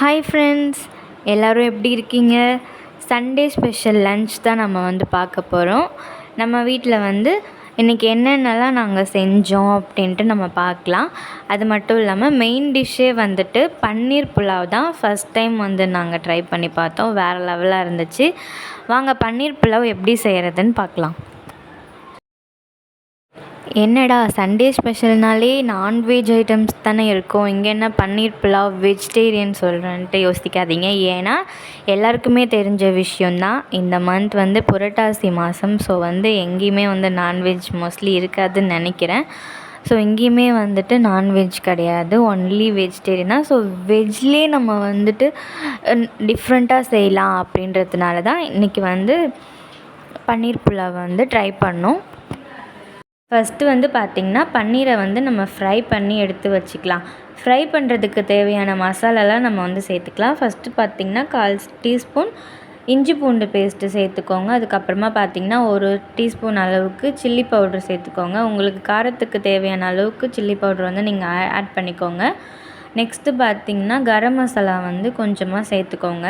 Hi friends எல்லோரும் எப்படி இருக்கீங்க? சண்டே ஸ்பெஷல் லன்ச் தான் நம்ம வந்து பார்க்க போகிறோம் நம்ம வீட்டில் வந்து இன்றைக்கி என்னென்னலாம் நாங்கள் செஞ்சோம் அப்படின்ட்டு நம்ம பார்க்கலாம். அது மட்டும் இல்லாமல் மெயின் டிஷ்ஷே வந்துட்டு பன்னீர் புலாவ் தான் ஃபஸ்ட் டைம் வந்து நாங்கள் ட்ரை பண்ணி பார்த்தோம். வேறு லெவலாக இருந்துச்சு. வாங்க பன்னீர் புலாவ் எப்படி செய்கிறதுன்னு பார்க்கலாம். என்னடா சண்டே ஸ்பெஷல்னாலே நான்வெஜ் ஐட்டம்ஸ் தானே இருக்கும். இங்கே என்ன பன்னீர் புலாவ் வெஜிடேரியன் சொல்கிறேன்ட்டு யோசிக்காதீங்க. ஏன்னா எல்லாருக்குமே தெரிஞ்ச விஷயந்தான் இந்த மந்த் வந்து புரட்டாசி மாதம் ஸோ வந்து எங்கேயுமே வந்து நான்வெஜ் மோஸ்ட்லி இருக்காதுன்னு நினைக்கிறேன். ஸோ எங்கேயுமே வந்துட்டு நான்வெஜ் கிடையாது. ஒன்லி வெஜிடேரியன் தான். ஸோ வெஜ்லேயே நம்ம வந்துட்டு டிஃப்ரெண்ட்டாக செய்யலாம் அப்படின்றதுனால தான் இன்றைக்கி வந்து பன்னீர் புலாவை வந்து ட்ரை பண்ணோம். ஃபஸ்ட்டு வந்து பார்த்திங்கன்னா பன்னீரை வந்து நம்ம ஃப்ரை பண்ணி எடுத்து வச்சுக்கலாம். ஃப்ரை பண்ணுறதுக்கு தேவையான மசாலாலாம் நம்ம வந்து சேர்த்துக்கலாம். ஃபஸ்ட்டு பார்த்திங்கன்னா கால் டீஸ்பூன் இஞ்சி பூண்டு பேஸ்ட்டு சேர்த்துக்கோங்க. அதுக்கப்புறமா பார்த்திங்கன்னா ஒரு டீஸ்பூன் அளவுக்கு சில்லி பவுட்ரு சேர்த்துக்கோங்க. உங்களுக்கு காரத்துக்கு தேவையான அளவுக்கு சில்லி பவுட்ரு வந்து நீங்கள் ஆட் பண்ணிக்கோங்க. நெக்ஸ்ட்டு பார்த்திங்கன்னா கரம் மசாலா வந்து கொஞ்சமாக சேர்த்துக்கோங்க.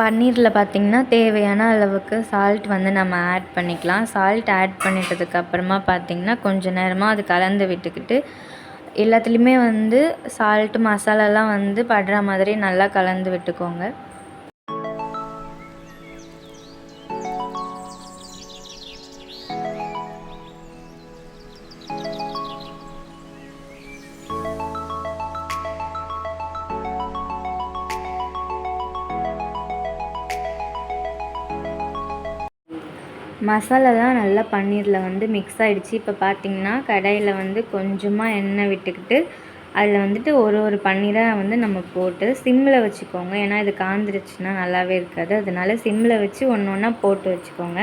பன்னீரில் பார்த்திங்கன்னா தேவையான அளவுக்கு சால்ட் வந்து நம்ம ஆட் பண்ணிக்கலாம். சால்ட் ஆட் பண்ணிட்டதுக்கப்புறமா பார்த்திங்கன்னா கொஞ்ச நேரமாக அது கலந்து விட்டுக்கிட்டு எல்லாத்துலேயுமே வந்து சால்ட்டு மசாலாலாம் வந்து படுற மாதிரி நல்லா கலந்து விட்டுக்கோங்க. மசாலாலாம் நல்லா பன்னீரில் வந்து மிக்ஸ் ஆகிடுச்சி இப்போ பார்த்திங்கன்னா கடாயில் வந்து கொஞ்சமாக எண்ணெய் விட்டுக்கிட்டு அதில் வந்துட்டு ஒரு ஒரு பன்னீராக வந்து நம்ம போட்டு சிம்மில் வச்சுக்கோங்க. ஏன்னா இது காந்துருச்சுன்னா நல்லாவே இருக்காது. அதனால சிம்மில் வச்சு ஒன்று ஒன்றா போட்டு வச்சுக்கோங்க.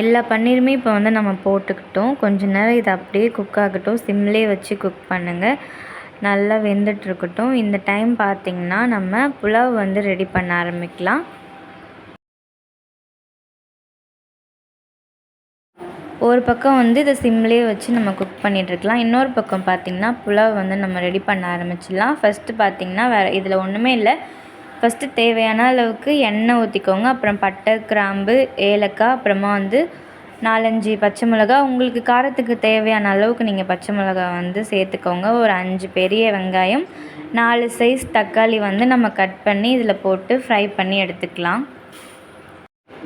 எல்லா பன்னீருமே இப்போ வந்து நம்ம போட்டுக்கிட்டோம். கொஞ்ச நேரம் இது அப்படியே குக் ஆகட்டும். சிம்லேயே வச்சு குக் பண்ணுங்கள் நல்லா வெந்துட்டுருக்கட்டும். இந்த டைம் பார்த்திங்கன்னா நம்ம புலாவ் வந்து ரெடி பண்ண ஆரம்பிக்கலாம். ஒரு பக்கம் வந்து இதை சிம்லேயே வச்சு நம்ம குக் பண்ணிகிட்ருக்கலாம் இன்னொரு பக்கம் பார்த்திங்கன்னா புலாவ் வந்து நம்ம ரெடி பண்ண ஆரம்பிச்சிடலாம். ஃபஸ்ட்டு பார்த்திங்கன்னா வேறு இதில் ஒன்றுமே இல்லை. ஃபஸ்ட்டு தேவையான அளவுக்கு எண்ணெய் ஊற்றிக்கோங்க அப்புறம் பட்டை கிராம்பு ஏலக்காய் அப்புறமா வந்து நாலஞ்சு பச்சை மிளகா உங்களுக்கு காரத்துக்கு தேவையான அளவுக்கு நீங்கள் பச்சை மிளகா வந்து சேர்த்துக்கோங்க. ஒரு அஞ்சு பெரிய வெங்காயம் நாலு சைஸ் தக்காளி வந்து நம்ம கட் பண்ணி இதில் போட்டு ஃப்ரை பண்ணி எடுத்துக்கலாம்.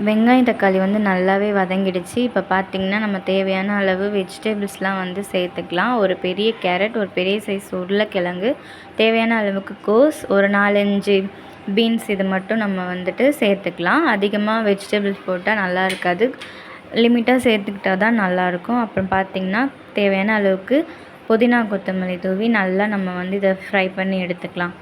வெங்காயம் தக்காளி வந்து நல்லாவே வதங்கிடுச்சு. இப்போ பார்த்திங்கன்னா நம்ம தேவையான அளவு வெஜிடபிள்ஸ்லாம் வந்து சேர்த்துக்கலாம். ஒரு பெரிய கேரட் ஒரு பெரிய சைஸ் உருளைக்கிழங்கு. தேவையான அளவுக்கு கோஸ் ஒரு நாலஞ்சு பீன்ஸ் இது மட்டும் நம்ம வந்துட்டு சேர்த்துக்கலாம். அதிகமாக வெஜிடபிள்ஸ் போட்டால் நல்லா இருக்காது. லிமிட்டாக சேர்த்துக்கிட்டால் தான் நல்லாயிருக்கும் அப்புறம் பார்த்திங்கன்னா தேவையான அளவுக்கு புதினா கொத்தமல்லி தூவி நல்லா நம்ம வந்து இதை ஃப்ரை பண்ணி எடுத்துக்கலாம்.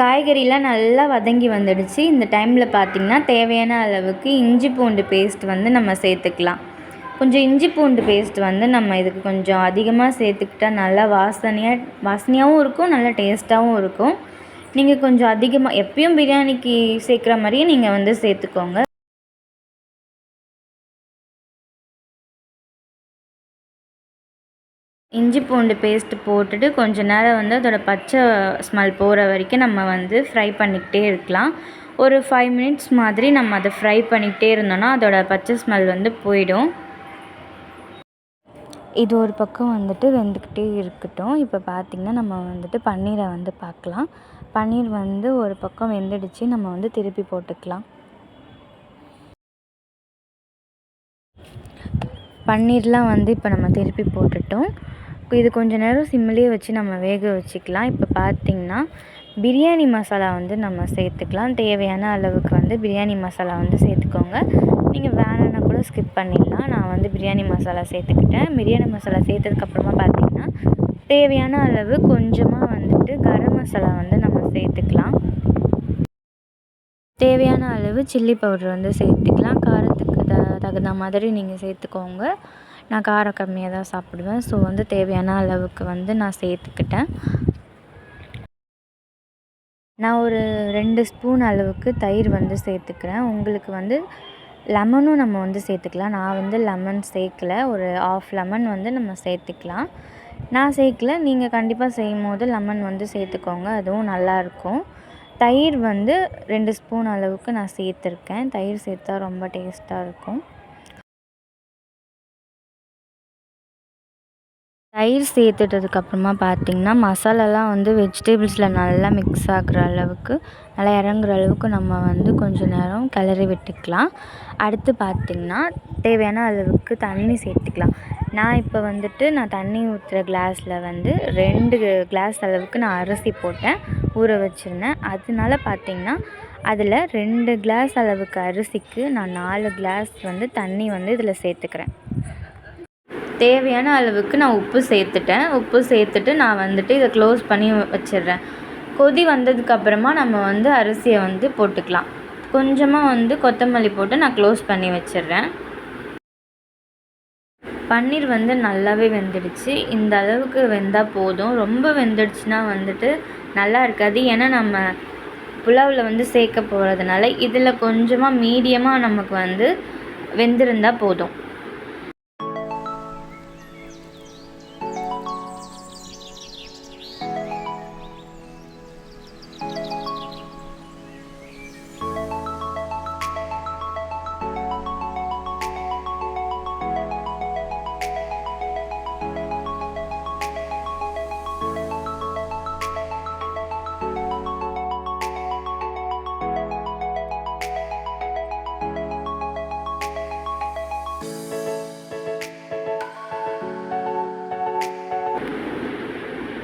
காய்கறிலாம் நல்லா வதங்கி வந்துடுச்சு. இந்த டைமில் பார்த்திங்கன்னா தேவையான அளவுக்கு இஞ்சி பூண்டு பேஸ்ட் வந்து நம்ம சேர்த்துக்கலாம். கொஞ்சம் இஞ்சி பூண்டு பேஸ்ட் வந்து நம்ம இதுக்கு கொஞ்சம் அதிகமாக சேர்த்துக்கிட்டா நல்லா வாசனையாக வாசனையாகவும் இருக்கும் நல்லா டேஸ்ட்டாகவும் இருக்கும். நீங்கள் கொஞ்சம் அதிகமாக எப்பயும் பிரியாணிக்கு சேர்க்குற மாதிரியே நீங்கள் வந்து சேர்த்துக்கோங்க. இஞ்சி பூண்டு பேஸ்ட்டு போட்டுட்டு கொஞ்ச நேரம் வந்து அதோட பச்சை ஸ்மெல் போகிற வரைக்கும் நம்ம வந்து ஃப்ரை பண்ணிக்கிட்டே இருக்கலாம். ஒரு ஃபைவ் மினிட்ஸ் மாதிரி நம்ம அதை ஃப்ரை பண்ணிக்கிட்டே இருந்தோன்னா அதோட பச்சை ஸ்மெல் வந்து போயிடும். இது ஒரு பக்கம் வந்துட்டு வெந்துக்கிட்டே இருக்கட்டும். இப்போ பார்த்திங்கன்னா நம்ம வந்துட்டு பன்னீரை வந்து பார்க்கலாம். பன்னீர் வந்து ஒரு பக்கம் வெந்துடுச்சு. நம்ம வந்து திருப்பி போட்டுக்கலாம். பன்னீர்லாம் வந்து இப்போ நம்ம திருப்பி போட்டுட்டோம். இது கொஞ்ச நேரம் சிம்மிலே வச்சு நம்ம வேக வச்சுக்கலாம். இப்போ பார்த்திங்கன்னா பிரியாணி மசாலா வந்து நம்ம சேர்த்துக்கலாம். தேவையான அளவுக்கு வந்து பிரியாணி மசாலா வந்து சேர்த்துக்கோங்க. நீங்கள் வேணும்னா கூட ஸ்கிப் பண்ணிடலாம். நான் வந்து பிரியாணி மசாலா சேர்த்துக்கிட்டேன். பிரியாணி மசாலா சேர்த்ததுக்கப்புறமா பார்த்திங்கன்னா தேவையான அளவு கொஞ்சமாக வந்துட்டு கரம் மசாலா வந்து நம்ம சேர்த்துக்கலாம். தேவையான அளவு சில்லி பவுடர் வந்து சேர்த்துக்கலாம். காரத்துக்கு த தகுந்த மாதிரி நீங்கள் சேர்த்துக்கோங்க. நான் காரம் கம்மியாக தான் சாப்பிடுவேன். ஸோ வந்து தேவையான அளவுக்கு வந்து நான் சேர்த்துக்கிட்டேன். நான் ஒரு ரெண்டு ஸ்பூன் அளவுக்கு தயிர் வந்து சேர்த்துக்கிறேன். உங்களுக்கு வந்து லெமனும் நம்ம வந்து சேர்த்துக்கலாம். நான் வந்து லெமன் சேர்க்கல. ஒரு ஆஃப் லெமன் வந்து நம்ம சேர்த்துக்கலாம். நான் சேர்க்கல. நீங்கள் கண்டிப்பாக செய்யும் போது லெமன் வந்து சேர்த்துக்கோங்க. அதுவும் நல்லாயிருக்கும் தயிர் வந்து ரெண்டு ஸ்பூன் அளவுக்கு நான் சேர்த்துருக்கேன். தயிர் சேர்த்தா ரொம்ப டேஸ்ட்டாக இருக்கும். தயிர் சேர்த்துட்டதுக்கப்புறமா பார்த்திங்கன்னா மசாலாலாம் வந்து வெஜிடபிள்ஸில் நல்லா மிக்ஸ் ஆகிற அளவுக்கு நல்லா இறங்குற அளவுக்கு நம்ம வந்து கொஞ்சம் நேரம் கிளறி விட்டுக்கலாம். அடுத்து பார்த்திங்கன்னா தேவையான அளவுக்கு தண்ணி சேர்த்துக்கலாம். நான் இப்போ வந்துட்டு நான் தண்ணி ஊற்றுற கிளாஸில் வந்து ரெண்டு கிளாஸ் அளவுக்கு நான் அரிசி போட்டேன் ஊற வச்சுருந்தேன். அதனால பார்த்திங்கன்னா அதில் ரெண்டு கிளாஸ் அளவுக்கு அரிசிக்கு நான் நாலு கிளாஸ் வந்து தண்ணி வந்து இதில் சேர்த்துக்கிறேன். தேவையான அளவுக்கு நான் உப்பு சேர்த்துட்டேன். உப்பு சேர்த்துட்டு நான் வந்துட்டு இதை க்ளோஸ் பண்ணி வச்சிடுறேன். கொதி வந்ததுக்கப்புறமா நம்ம வந்து அரிசியை வந்து போட்டுக்கலாம். கொஞ்சமாக வந்து கொத்தமல்லி போட்டு நான் க்ளோஸ் பண்ணி வச்சிடுறேன். பன்னீர் வந்து நல்லாவே வெந்துடுச்சு. இந்த அளவுக்கு வெந்தால் போதும். ரொம்ப வெந்துடுச்சுன்னா வந்துட்டு நல்லா இருக்காது. ஏன்னா நம்ம புலாவில் வந்து சேர்க்க போகிறதுனால இதில் கொஞ்சமாக மீடியமாக நமக்கு வந்து வெந்திருந்தால் போதும்.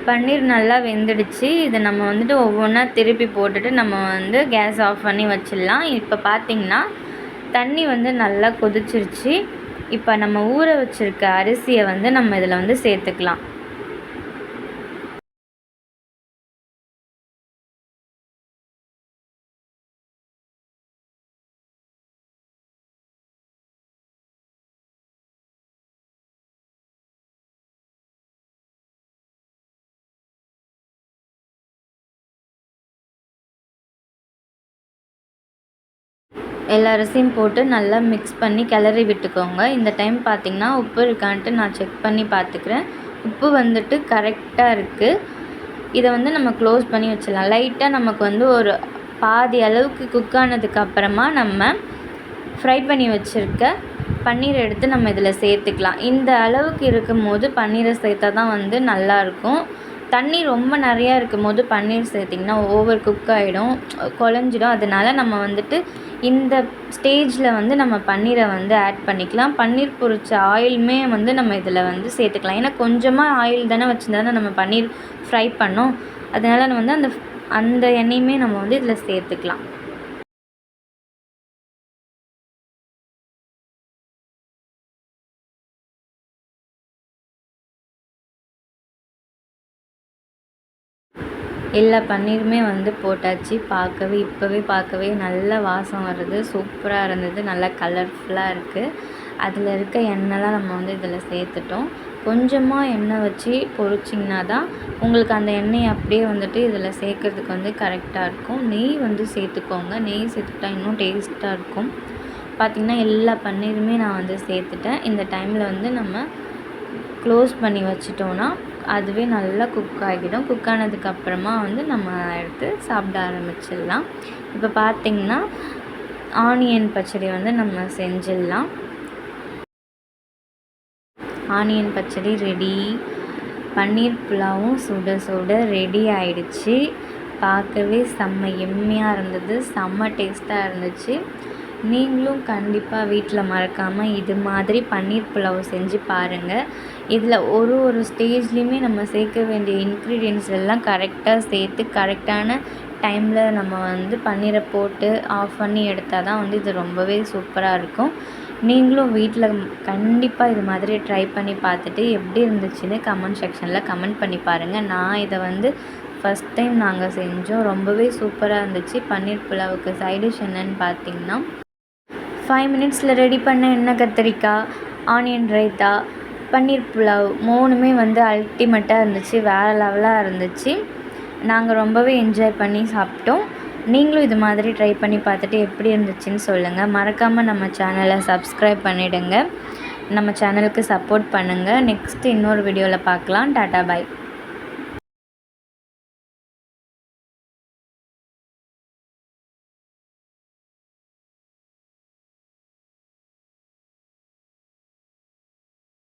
பன்னீர் நல்லா வெந்துடுச்சு. இதை நம்ம வந்துட்டு ஒவ்வொன்றா திருப்பி போட்டுட்டு நம்ம வந்து கேஸ் ஆஃப் பண்ணி வச்சிடலாம். இப்போ பார்த்திங்கன்னா தண்ணி வந்து நல்லா கொதிச்சிருச்சு. இப்போ நம்ம ஊற வச்சுருக்க அரிசியை வந்து நம்ம இதில் வந்து சேர்த்துக்கலாம். எல்லா அரிசியும் போட்டு நல்லா மிக்ஸ் பண்ணி கிளறி விட்டுக்கோங்க. இந்த டைம் பார்த்திங்கன்னா உப்பு இருக்கான்ட்டு நான் செக் பண்ணி பார்த்துக்கிறேன் உப்பு வந்துட்டு கரெக்டாக இருக்குது இதை வந்து நம்ம க்ளோஸ் பண்ணி வச்சிடலாம். லைட்டாக நமக்கு வந்து ஒரு பாதி அளவுக்கு குக் ஆனதுக்கப்புறமா நம்ம ஃப்ரை பண்ணி வச்சுருக்க பன்னீர் எடுத்து நம்ம இதில் சேர்த்துக்கலாம். இந்த அளவுக்கு இருக்கும் போது பன்னீரை சேர்த்தா தான் வந்து நல்லாயிருக்கும் தண்ணி ரொம்ப நிறையா இருக்கும் போது பன்னீர் சேர்த்திங்கன்னா ஓவர் குக் ஆகிடும் குழஞ்சிடும். அதனால நம்ம வந்துட்டு இந்த ஸ்டேஜில் வந்து நம்ம பன்னீரை வந்து ஆட் பண்ணிக்கலாம். பன்னீர் பொரித்த ஆயிலுமே வந்து நம்ம இதில் வந்து சேர்த்துக்கலாம். ஏன்னா கொஞ்சமாக ஆயில் தானே வச்சுருந்தா நம்ம பன்னீர் ஃப்ரை பண்ணோம். அதனால் வந்து அந்த அந்த எண்ணெயுமே நம்ம வந்து இதில் சேர்த்துக்கலாம். எல்லா பன்னீருமே வந்து போட்டாச்சு. பார்க்கவே இப்போவே பார்க்கவே நல்ல வாசம் வருது. சூப்பராக இருந்தது. நல்லா கலர்ஃபுல்லாக இருக்குது அதில் இருக்க எண்ணெய்லாம் நம்ம வந்து இதில் சேர்த்துட்டோம். கொஞ்சமாக எண்ணெய் வச்சு பொரிச்சிங்கன்னா தான் உங்களுக்கு அந்த எண்ணெய் அப்படியே வந்துட்டு இதில் சேர்க்குறதுக்கு வந்து கரெக்டாக இருக்கும். நெய் வந்து சேர்த்துக்கோங்க. நெய் சேர்த்துக்கிட்டா இன்னும் டேஸ்ட்டாக இருக்கும். பார்த்திங்கன்னா எல்லா பன்னீருமே நான் வந்து சேர்த்துட்டேன். இந்த டைமில் வந்து நம்ம க்ளோஸ் பண்ணி வச்சிட்டோன்னா அதுவே நல்லா குக் ஆகிடும். குக் ஆனதுக்கப்புறமா வந்து நம்ம எடுத்து சாப்பிட ஆரம்பிச்சிடலாம். இப்போ பார்த்திங்கன்னா ஆனியன் பச்சடி வந்து நம்ம செஞ்சிடலாம். ஆனியன் பச்சடி ரெடி பன்னீர் புலாவும் சுட சுட ரெடி ஆயிடுச்சு. பார்க்கவே செம்ம எம்மையாக இருந்தது. செம்ம டேஸ்ட்டாக இருந்துச்சு. நீங்களும் கண்டிப்பாக வீட்டில் மறக்காமல் இது மாதிரி பன்னீர் புலாவ் செஞ்சு பாருங்கள் இதில் ஒரு ஒரு ஸ்டேஜ்லேயுமே நம்ம சேர்க்க வேண்டிய இன்க்ரீடியன்ஸ் எல்லாம் கரெக்டாக சேர்த்து கரெக்டான டைமில் நம்ம வந்து பன்னீரை போட்டு ஆஃப் பண்ணி எடுத்தால் தான் வந்து இது ரொம்பவே சூப்பராக இருக்கும். நீங்களும் வீட்டில் கண்டிப்பாக இது மாதிரி ட்ரை பண்ணி பார்த்துட்டு எப்படி இருந்துச்சுன்னு கமெண்ட் செக்ஷனில் கமெண்ட் பண்ணி பாருங்கள் நான் இதை வந்து ஃபஸ்ட் டைம் நாங்கள் செஞ்சோம். ரொம்பவே சூப்பராக இருந்துச்சு. பன்னீர் புலாவுக்கு சைடிஷ் என்னன்னு பார்த்தீங்கன்னா ஃபைவ் மினிட்ஸில் ரெடி பண்ண எண்ணெய் கத்திரிக்காய் ஆனியன் ரைத்தா பன்னீர் புலாவ் மூணுமே வந்து அல்டிமேட்டாக இருந்துச்சு வேறு லெவலாக இருந்துச்சு. நாங்கள் ரொம்பவே என்ஜாய் பண்ணி சாப்பிட்டோம். நீங்களும் இது மாதிரி ட்ரை பண்ணி பார்த்துட்டு எப்படி இருந்துச்சுன்னு சொல்லுங்கள் மறக்காமல் நம்ம சேனலை சப்ஸ்கிரைப் பண்ணிவிடுங்க நம்ம சேனலுக்கு சப்போர்ட் பண்ணுங்கள் நெக்ஸ்ட் இன்னொரு வீடியோவில் பார்க்கலாம். டாட்டா பாய்